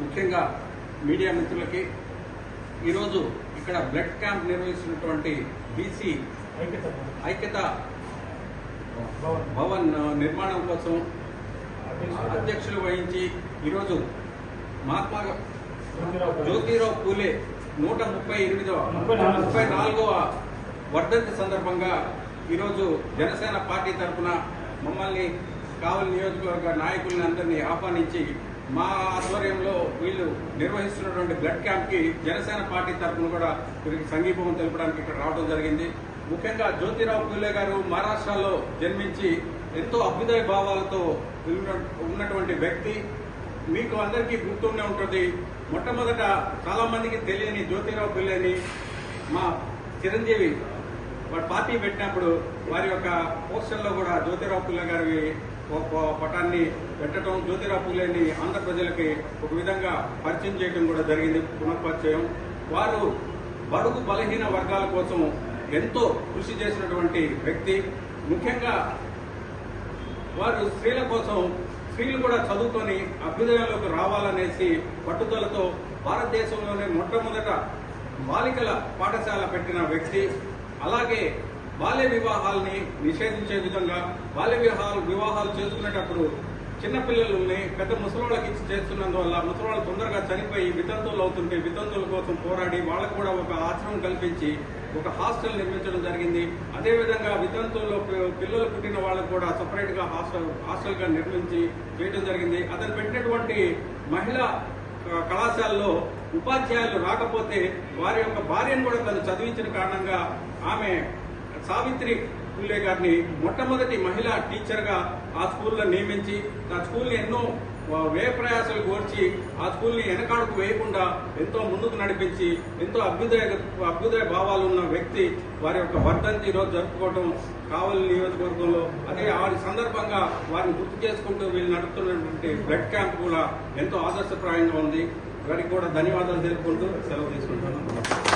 ముఖ్యంగా మీడియా మిత్రులకి ఈరోజు ఇక్కడ బ్లడ్ క్యాంప్ నిర్వహిస్తున్నటువంటి బీసీ ఐక్యత భవన్ నిర్మాణం కోసం అధ్యక్షులు వహించి ఈరోజు మహాత్మా జ్యోతిరావు పూలే. నూట ముప్పై ఎనిమిదవ. ముప్పై నాలుగవ వర్ధంతి సందర్భంగా ఈరోజు జనసేన పార్టీ తరఫున మమ్మల్ని కావలి నియోజకవర్గ నాయకుల్ని అందరినీ ఆహ్వానించి మా ఆధ్వర్యంలో వీళ్ళు నిర్వహిస్తున్నటువంటి బ్లడ్ క్యాంప్కి జనసేన పార్టీ తరఫున కూడా వీరికి సంఘీభావం తెలపడానికి ఇక్కడ రావడం జరిగింది. ముఖ్యంగా జ్యోతిరావు పూలే గారు మహారాష్ట్రలో జన్మించి ఎంతో అభ్యుదయ భావాలతో ఉన్నటువంటి వ్యక్తి. మీకు అందరికీ గుర్తుండే ఉంటుంది. మొట్టమొదట చాలామందికి తెలియని జ్యోతిరావు పిల్లని మా చిరంజీవి. వాడు పార్టీ పెట్టినప్పుడు వారి యొక్క పోస్టర్లో కూడా జ్యోతిరావు పిల్ల గారి పటాన్ని పెట్టడం జ్యోతిరా పూలేని ఆంధ్ర ప్రజలకి ఒక విధంగా పరిచయం చేయడం కూడా జరిగింది పునఃపరిచయం. వారు బడుగు బలహీన వర్గాల కోసం ఎంతో కృషి చేసినటువంటి వ్యక్తి. ముఖ్యంగా వారు స్త్రీల కోసం స్త్రీలు కూడా చదువుకొని అభ్యుదయంలోకి రావాలనేసి పట్టుదలతో భారతదేశంలోనే మొట్టమొదట బాలికల పాఠశాల పెట్టిన వ్యక్తి. అలాగే బాల్య వివాహాల్ని నిషేధించే విధంగా బాల్య వివాహాలు వివాహాలు చేసుకునేటప్పుడు చిన్నపిల్లలని పెద్ద ముసలోళ్ళకి చేస్తున్నందువల్ల ముసలోళ్ళు తొందరగా చనిపోయి వితంతువులు అవుతుంటే వితంతువుల కోసం పోరాడి వాళ్ళకు కూడా ఒక ఆశ్రమం కల్పించి ఒక హాస్టల్ నిర్మించడం జరిగింది. అదేవిధంగా వితంతువుల్లో పిల్లలు పుట్టిన వాళ్ళకు కూడా సపరేట్గా హాస్టల్ హాస్టల్గా నిర్మించి చేయడం జరిగింది. అతను పెట్టినటువంటి మహిళా కళాశాలలో ఉపాధ్యాయులు రాకపోతే వారి యొక్క భార్యను కూడా తను చదివించిన కారణంగా ఆమె సావిత్రి పుల్లే గారిని మొట్టమొదటి మహిళా టీచర్గా ఆ స్కూల్లో నియమించి ఆ స్కూల్ని ఎన్నో వ్యయ ప్రయాసాలు కోర్చి ఆ స్కూల్ని వెనకాడుకు వేయకుండా ఎంతో ముందుకు నడిపించి ఎంతో అభ్యుదయ అభ్యుదయ భావాలు ఉన్న వ్యక్తి వారి యొక్క వర్ధంతి ఈరోజు జరుపుకోవడం కావలి నియోజకవర్గంలో అదే వారి సందర్భంగా వారిని గుర్తు చేసుకుంటూ వీళ్ళు నడుపుతున్నటువంటి బ్లడ్ క్యాంప్ కూడా ఎంతో ఆదర్శప్రాయంగా ఉంది. వారికి కూడా ధన్యవాదాలు తెలుపుకుంటూ సెలవు తీసుకుంటున్నాను.